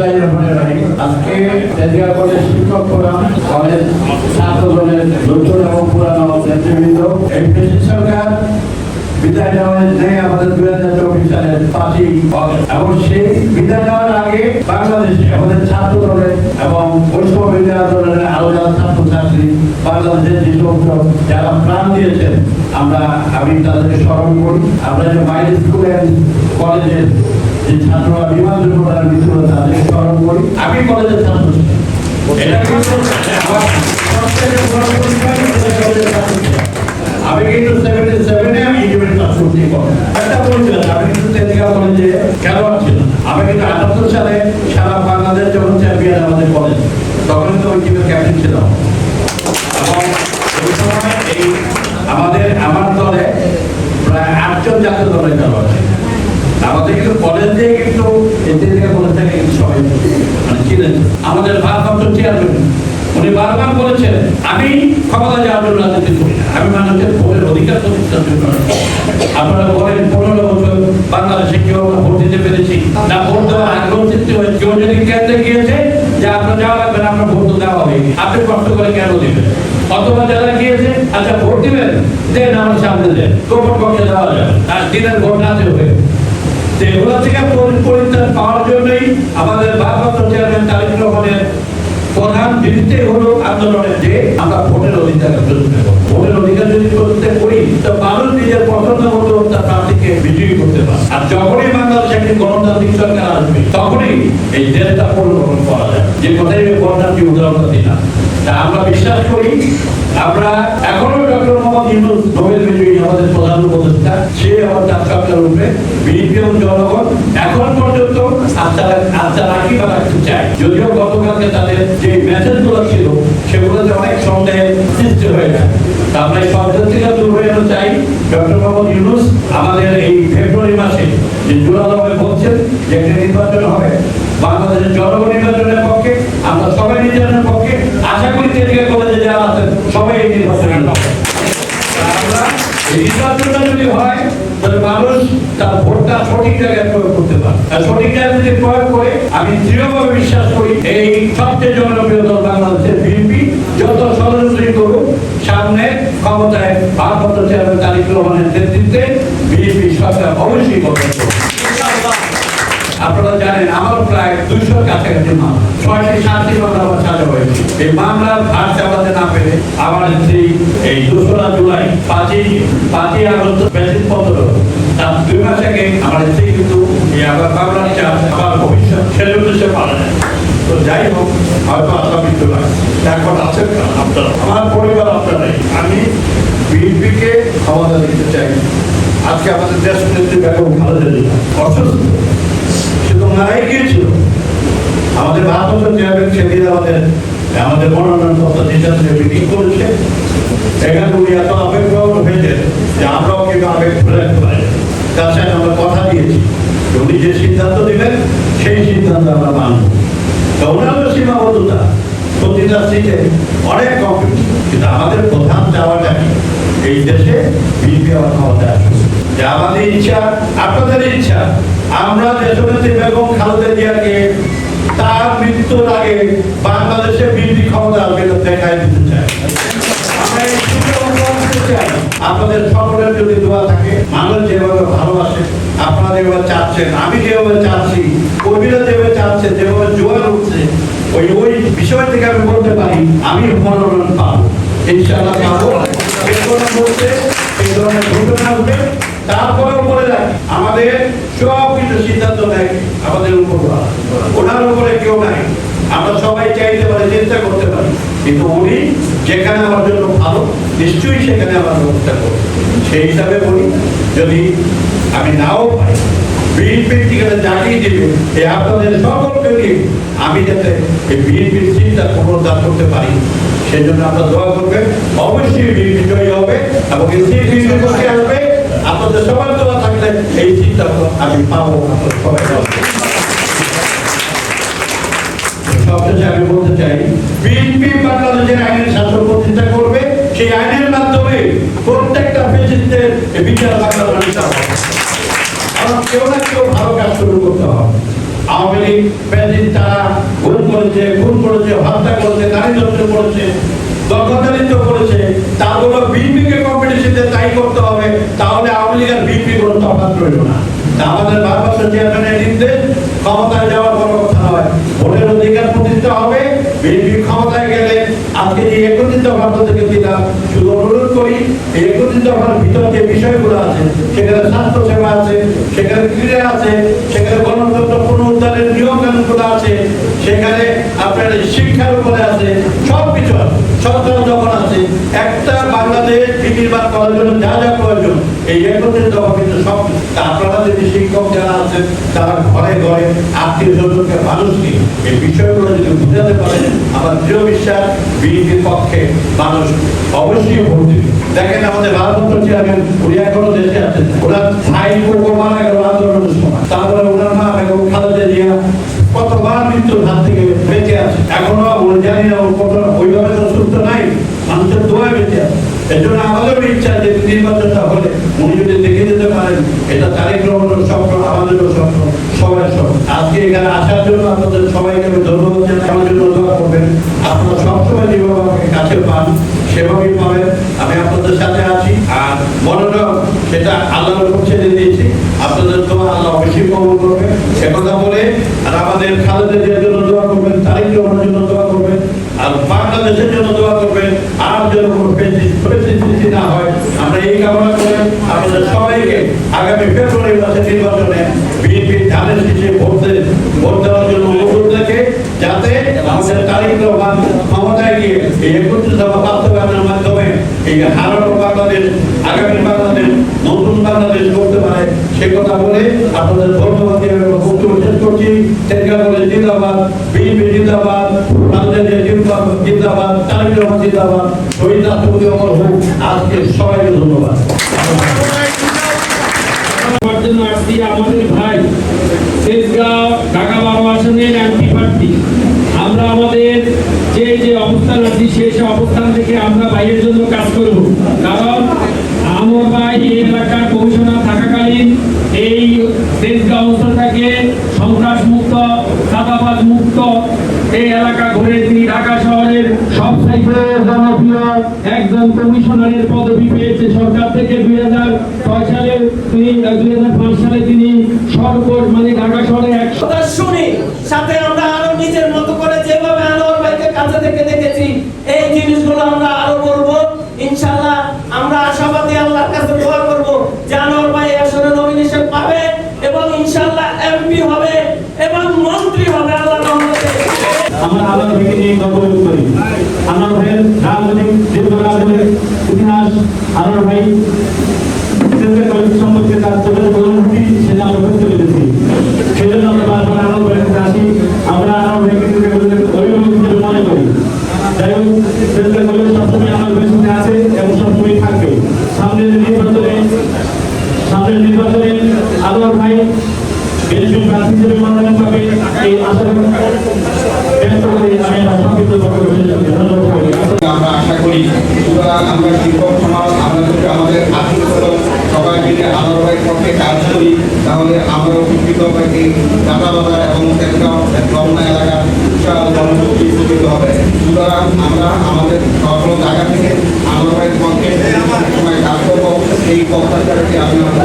রহিম আজকে তেজিয়া কলেজ শিক্ষক ফোরাম, কলেজ ছাত্র নতুন এবং পুরানো নেতৃবৃন্দ, এই ব্রিটিশ সরকার বিদায় নেওয়ার নেই আমাদের দুই হাজার চব্বিশ সালের পাঁচই এবং সেই বিদায় নেওয়ার আগে বাংলাদেশে আমাদের ছাত্র দলের এবং বৈষ্ণব বিদ্যা দলের আরও যারা ছাত্র ছাত্রী বাংলাদেশের যে সমস্ত যারা প্রাণ দিয়েছেন, আমরা আমি তাদেরকে স্মরণ করি। আমরা যে মাইল স্কুল অ্যান্ড কলেজের যে ছাত্ররা বিমান মৃত্যু হয়েছে তাদেরকে স্মরণ করি। আমি কলেজের ছাত্র এটা কিন্তু আমার সবথেকে বড় পরিচয় হচ্ছে কলেজের ছাত্র ছিলাম। আমি কিন্তু সেভেন্টি সেভেনে আমি ইন্ডিপেন্ডেন্ট ক্লাস করতে একটা পরিচয় আমি কিন্তু তেজগা কলেজে খেলোয়াড় ছিলাম। আমি কিন্তু আটাত্তর সালে সারা বাংলাদেশ যখন চ্যাম্পিয়ন আমাদের কলেজ তখন তো ওই টিমের ক্যাপ্টেন ছিলাম। আমাদের আমার দলে প্রায় আটজন জাতীয় দলের খেলোয়াড় আমাদের কিন্তু কলেজ দিয়ে কিন্তু থেকে কলেজ থেকে কিন্তু সবাই মানে ছিলেন। আমাদের ভারপ্রাপ্ত চেয়ারম্যান উনি বারবার বলেছেন, আমি ক্ষমতা যাওয়ার জন্য রাজনীতি করি না। আমি মানুষের ভোটের অধিকার প্রতিষ্ঠার জন্য আপনারা বলেন, পনেরো বছর বাংলাদেশে কেউ আমরা ভোট দিতে পেরেছি না, ভোট দেওয়ার আগ্রহ সৃষ্টি হয়েছে। কেউ যদি কেন্দ্রে গিয়েছে যে আপনার যাওয়া লাগবে না, আপনার ভোট তো দেওয়া হবে। আপনি কষ্ট করে কেন দিবেন? অথবা যারা গিয়েছে আচ্ছা ভোট দিবেন? দেন, আমার সামনে দেন। গোপন পক্ষে দেওয়া যাবে। আর দিনের ভোট নাতে হবে তো এগুলো থেকে পরিত্রাণ পাওয়ার জন্যই আমাদের ভারপ্রাপ্ত চেয়ারম্যান তারিক রহমানের প্রধান ভিত্তি হলো আন্দোলনের যে আমরা ভোটের অধিকার ভোটের অধিকার যদি প্রতিষ্ঠা করি, তো মানুষ নিজের পছন্দ মতো তার প্রার্থীকে বিজয়ী করতে পারে। আর যখনই বাংলাদেশে একটি গণতান্ত্রিক সরকার আসবে, তখনই এই দেশটা পরিবর্তন করা যায় যে কথাই গণতান্ত্রিক উদাহরণ দিলাম। আমরা বিশ্বাস করি, আমরা এখনও ডক্টর মোহাম্মদ ইউনুস নোবেল বিজয়ী আমাদের প্রধান উপদেষ্টা, সে আমার উপরে বিএনপি এবং জনগণ। এখন পর্যন্ত আস্থা আস্থা রাখি বা রাখতে যদিও গতকালকে তাদের যে ছিল, সেগুলোতে অনেক সন্দেহের সৃষ্টি হয়ে যায়। আমরা এই দূর হয়ে চাই। ডক্টর মোহাম্মদ ইউনুস আমাদের এই ফেব্রুয়ারি মাসে যে জোরালোভাবে বলছেন যে একটা নির্বাচন হবে, বাংলাদেশের জনগণ আমি দৃঢ়ভাবে বিশ্বাস করি, এই সবচেয়ে জনপ্রিয় দল বাংলাদেশের বিএনপি, যত ষড়যন্ত্রী করুক, সামনে ক্ষমতায় ভারপ্রাপ্ত চেয়ারম্যান তারিক রহমানের নেতৃত্বে বিএনপি সরকার অবশ্যই গঠন করবে। আপনারা জানেন আমার প্রায় দুইশোর কাছাকাছি মামলা। ছয়টি সাতটি মামলা আমার সাজা হয়েছে। এই মামলার ভার চালাতে না পেরে আমার সেই এই দোসরা জুলাই, পাঁচই পাঁচই আগস্ট বেসিস পত্র তার দুই মাস আগে আমার স্ত্রী কিন্তু এই আবার মামলার চার্জ আমার ভবিষ্যৎ ছেলে উদ্দেশ্যে পালা যায়। তো যাই হোক, হয়তো আসামিত নয় এখন আছেন আপনারা। আমার পরিবার আপনারাই আমি বিএনপিকে ক্ষমতা দিতে চাই। আজকে আমাদের দেশ নেত্রী বেগম খালেদা জিয়া অসুস্থ। তো গিয়েছিল আমাদের ভারত চেয়ারম্যান সেদিন আমাদের আমাদের মনোনয়ন পত্র দিতে মিটিং করেছে। এখানে উনি এত আবেগপ্রবণ হয়েছে যে আমরাও কিন্তু আবেগ ফেলে পারি তার সাথে আমরা কথা দিয়েছি। উনি যে সিদ্ধান্ত দিবেন, সেই সিদ্ধান্ত আমরা মানব। তো ওনারও সীমাবদ্ধতা। প্রতিটা সিটে অনেক কম কিন্তু আমাদের প্রধান চাওয়াটা কি? এই দেশে বিজেপি আবার ক্ষমতায় যে আমাদের ইচ্ছা, আপনাদের ইচ্ছা, আমরা দেশনেত্রী বেগম খালেদা জিয়াকে তার মৃত্যুর আগে বাংলাদেশে বিজেপি ক্ষমতা আসবে দিতে চাই। আপনাদের সকলের যদি দোয়া থাকে। মানুষ যেভাবে ভালোবাসে, আপনারা যেভাবে চাচ্ছেন, আমি যেভাবে চাচ্ছি কর্মীরা যেভাবে চাচ্ছে, যেভাবে জোয়ার উঠছে, ওই ওই বিষয় থেকে আমি বলতে পারি, আমি মনোনয়ন পাবো। ইনশাআল্লাহ পাবো। এই ধরনের ঘটনা হবে তারপরেও বলে রাখি আমাদের সব কিছু সিদ্ধান্ত নেয় আমাদের উপর ওনার উপরে কেউ নাই। আমরা সবাই চাইতে পারি চিন্তা করতে পারি। কিন্তু উনি যেখানে আমার জন্য ভালো, নিশ্চয়ই সেখানে আমার ব্যবস্থা করবে। সেই হিসাবে বলি, যদি আমি নাও পাই বিএনপির ঠিকানা যাকেই দিবে এই আপনাদের সকলকে নিয়ে আমি যাতে এই বিএনপির চিন্তা পুনরুদ্ধার করতে পারি সেই জন্য আপনারা দোয়া করবেন। অবশ্যই বিএনপি জয়ী হবে এবং এই বিএনপি আসবে। আপনাদের সবার দোয়া থাকলে এই চিন্তা আমি পাবো সবাই সবশেষে আমি বলতে চাই, বিএনপি বাংলাদেশের আইনের শাসন প্রতিষ্ঠা করবে, সেই আইনের মাধ্যমে প্রত্যেকটা বিচার বাংলা মানুষের হবে। কারণ কেউ না কেউ ভালো কাজ শুরু করতে হবে। আওয়ামী লীগ তারা করেছে, খুন করেছে, হত্যা করেছে, নারী দর্শন করেছে দখলদারিত্ব করেছে তারগুলো বিএনপিকে কম্পিটিশনে তাই করতে হবে, তাহলে আওয়ামী লীগ আর বিএনপি কোনো তফাৎ না। আমাদের ভারপ্রাপ্ত চেয়ারম্যানের নির্দেশ, ক্ষমতায় যাওয়ার বড় কথা নয়। ভোটের অধিকার প্রতিষ্ঠা হবে, বিএনপি ক্ষমতায় গেলে আজকে যে একত্রিত ভারত থেকে দিলাম শুধু অনুরোধ করি, এই একত্রিত ভারত ভিতর যে বিষয়গুলো আছে, সেখানে স্বাস্থ্য সেবা আছে, সেখানে ক্রীড়া আছে, সেখানে গণতন্ত্র পুনরুদ্ধারের নিয়ম কানুনগুলো আছে, সেখানে আপনার শিক্ষার উপরে আছে সব কিছু আছে। সরকার যখন আছে, একটা বাংলাদেশ বিনির্মাণ করার জন্য যা যা প্রয়োজন, এই একত্রিত কিন্তু সব আপনারা যদি শিক্ষক যারা আছেন, তারা ঘরে ঘরে আত্মীয় স্বজনকে মানুষকে এই বিষয়গুলো যদি বুঝাতে পারেন, আমার দৃঢ় বিশ্বাস, বিএনপির পক্ষে মানুষ অবশ্যই ভোট দেখেন আমাদের ভারতবর্ষ চেয়ারম্যান, উনি এখনও দেশে আছেন। ওনার ভাই মারা গেল আন্দোলনের সময়। তারপরে ওনার মা বেগম খালেদা জিয়া কতবার মৃত্যুর হাত থেকে বেঁচে আছে এখনও ওর জানি না ওর কত ওইভাবে তো সুস্থ নাই মানুষের দোয়া বেঁচে আছে এর জন্য আমাদেরও ইচ্ছা যে নির্বাচনটা হলে উনি যদি দেখে যেতে পারেন এটা তারিখ রহমানের স্বপ্ন আমাদেরও স্বপ্ন সবাই স্বপ্ন আজকে এখানে আসার জন্য আপনাদের সবাইকে আমি ধন্যবাদ জানাই, আমার জন্য দোয়া করবেন। আপনারা সবসময় যেভাবে আমাকে কাছে পান, সেভাবেই পাবেন। আমি আপনাদের সাথে আছি। আর মনোযোগ সেটা আল্লাহর উপর ছেড়ে দিয়েছি। আপনাদের দোয়া আল্লাহ অবশ্যই কবল করবে। একথা বলে, আর আমাদের খালেদা জিয়ার জন্য দোয়া করবেন তারিখ জন্য দোয়া করবেন, আর বাংলাদেশের জন্য দোয়া করবেন, আর যেন কোনো পরিস্থিতি না হয়। আমরা এই কামনা করে আপনাদের সবাইকে আগামী ফেব্রুয়ারি মাসের নির্বাচনে বিএনপি ধানের শীষে ভোট দে- ভোট দেওয়ার জন্য অনুরোধ রেখে যাতে আমাদের তারিখ রহমান ক্ষমতায় গিয়ে এই একত্রিশ দফা বাস্তবায়নের মাধ্যমে এই হারানো বাংলাদেশ, আগামী বাংলাদেশ, নতুন বাংলাদেশ করতে পারে, সে কথা বলে আপনাদের ধন্যবাদ দিয়ে বক্তব্য শেষ করছি। তেজগা বলে জিন্দাবাদ বিএনপি জিন্দাবাদ, বাংলাদেশ জিন্দাবাদ জিন্দাবাদ, তারিক জিন্দাবাদ, শহীদ রাষ্ট্রপতি অমর হোক, আজকে সবাইকে ধন্যবাদ। আমাদের ভাই, তেজগাঁও, ঢাকা বারো আসনের এমপি প্রার্থী আমরা আমাদের যে যে অবস্থান আছি সেই সে অবস্থান থেকে আমরা ভাইয়ের জন্য কাজ করব। কারণ আমার এই এলাকার কমিশনার থাকাকালীন এই তেজগাঁও অঞ্চলটাকে সন্ত্রাস মুক্ত চাঁদাবাজ মুক্ত এই এলাকা ঘুরে তিনি ঢাকা শহরের সব জনপ্রিয় একজন কমিশনারের পদবি পেয়েছে। সরকার থেকে দুই হাজার ছয় সালে তিনি, দুই হাজার পাঁচ সালে তিনি সর্বোচ্চ মানে ঢাকা শহরে কথা শুনি সাথে আমরা আরও নিজের মতো করে যেভাবে আনোয়ার ভাইকে কাছে থেকে দেখেছি এই জিনিসগুলো আমরা আরও বলব ইনশাআল্লাহ আমরা আশাবাদী আল্লাহর কাছে দোয়া করব যে আনোয়ার ভাই এই আসনে নমিনেশন পাবে এবং ইনশাআল্লাহ এমপি হবে এবং মন্ত্রী হবে আল্লাহর রহমতে আমরা আল্লাহ ভাইকে নিয়ে গর্ব করি। আল্লাহ ভাইয়ের রাজনৈতিক, দীর্ঘ রাজনৈতিক ইতিহাস আল্লাহ ভাই সম্পর্কে তার চোখের অনুভূতি সেটা আমরা বুঝতে পেরেছি সেজন্য আমরা বারবার আল্লাহ ভাইয়ের কাছে আসি আমরা আল্লাহ কেন্দ্রের কলেজের অভিভাবক হিসেবে মনে করি যাই হোক কেন্দ্রের কলেজ সবসময় আমার ভাইয়ের সাথে আছে এবং সবসময় থাকবে সামনের নির্বাচনে সামনের নির্বাচনে আল্লাহ ভাই বিএনপি প্রার্থী হিসেবে মনোনয়ন পাবে এই আশা ব্যক্ত করে আমি আমার সংক্ষিপ্ত বক্তব্য শেষ করছি। ধন্যবাদ সবাইকে। আমরা আশা করি সুতরাং আমরা শিক্ষক সমাজ আমরা যদি আমাদের আত্মীয় সবাই মিলে আলোর পক্ষে কাজ করি তাহলে আমরা উপকৃত হবে দাদা বাজার এবং এলাকার বিশাল জনশক্তি উপকৃত হবে সুতরাং আমরা আমাদের সকল জায়গা থেকে আলোর পক্ষে সময় কাজ করব এই প্রত্যাশাকে আমি ঢাকা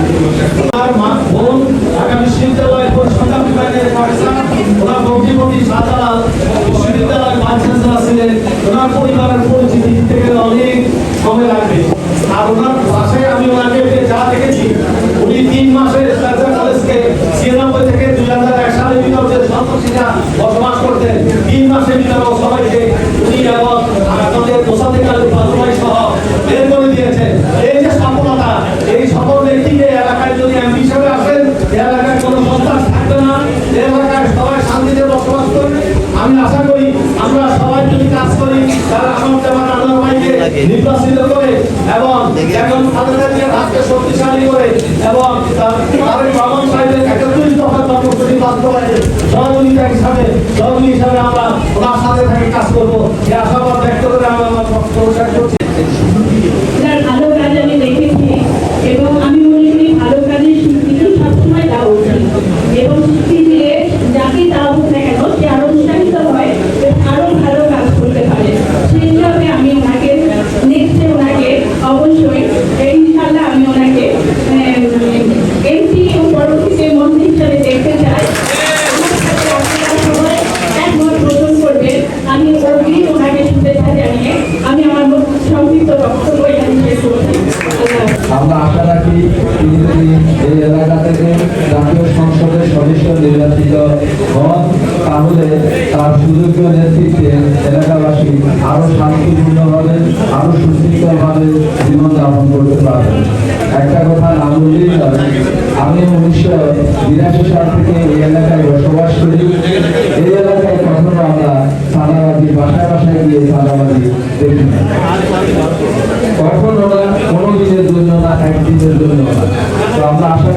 অনেক কমে রাখবে আর ওনার বাসায় আমি ওনাকে যা দেখেছি, উনি নির্বাচিত করে এবং এখন খালেদা জিয়ার শক্তিশালী করে এবং তার তারেক রহমান সাহেবের একত্রিশ দফা কর্মসূচি বাস্তবায়নে সহযোগিতা হিসাবে সহযোগী হিসাবে আমরা ওনার সাথে থেকে কাজ করব। এই আশাবাদ ব্যক্ত করে আমরা আমার পক্ষ করছি। ভালো কাজ আমি দেখেছি এবং তিনি এই এলাকা থেকে জাতীয় সংসদের সদস্য নির্বাচিত হন তাহলে তার সুযোগ্য নেতৃত্বে এলাকাবাসী আরও শান্তিপূর্ণভাবে আরও সুশৃঙ্খলভাবে জীবন যাপন করতে পারবে একটা কথা না উনিশশো বিরাশি সাল থেকে এই এলাকায় বসবাস করি এই এলাকায় আমরা গিয়ে না কখনো না, কোনো দিনের জন্য না, একদিনের জন্য না।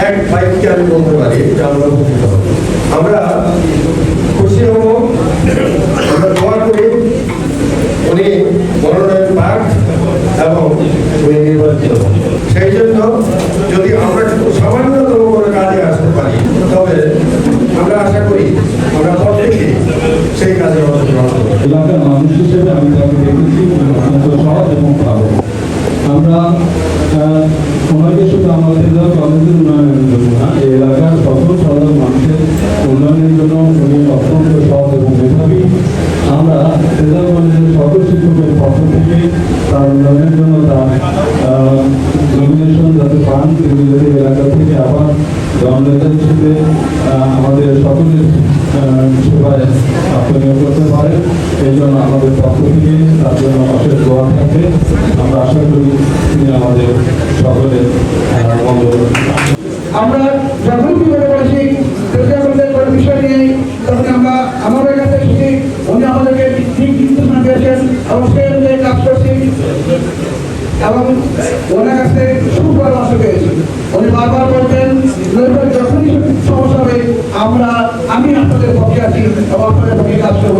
এক বাইককে আমি বলতে পারি, যে আমরা উপকৃত আমরা খুশি হব, আমরা দোয়া করি। উনি মনোনয়ন পাক এবং উনি নির্বাচিত সেই জন্য যদি আমরা একটু সামান্যতম কোনো কাজে আসতে পারি তবে আমরা আশা করি আমরা প্রত্যেকে সেই কাজে অংশগ্রহণ করব এলাকার মানুষ হিসেবে আমি তাকে দেখেছি অত্যন্ত সহজ এবং ভালো আমরা আহ, ওনাকে শুধু আমাদের জেলা কলেজের উন্নয়নের জন্য না এই এলাকার সকল সাধারণ মানুষের উন্নয়নের আমরা জেলা কলেজের সকল শিক্ষকের থেকে জন্য যাতে পান, তিনি যাতে থেকে আবার জননেতা হিসেবে আমাদের সকলের সেবায় আত্মনিয়োগ করতে জন্য আমাদের পক্ষ থেকে তার জন্য অশেষ আশা করি তিনি আমাদের সকলের অনুষ্ঠান নিয়ে কাজ করছি। এবং ওনার কাছে সুপরামর্শ পেয়েছি। উনি বারবার বলতেন যখনই সমস্যা হবে, আমরা, আমি আপনাদের পক্ষে আছি এবং আপনাদের পক্ষে কাজ করব।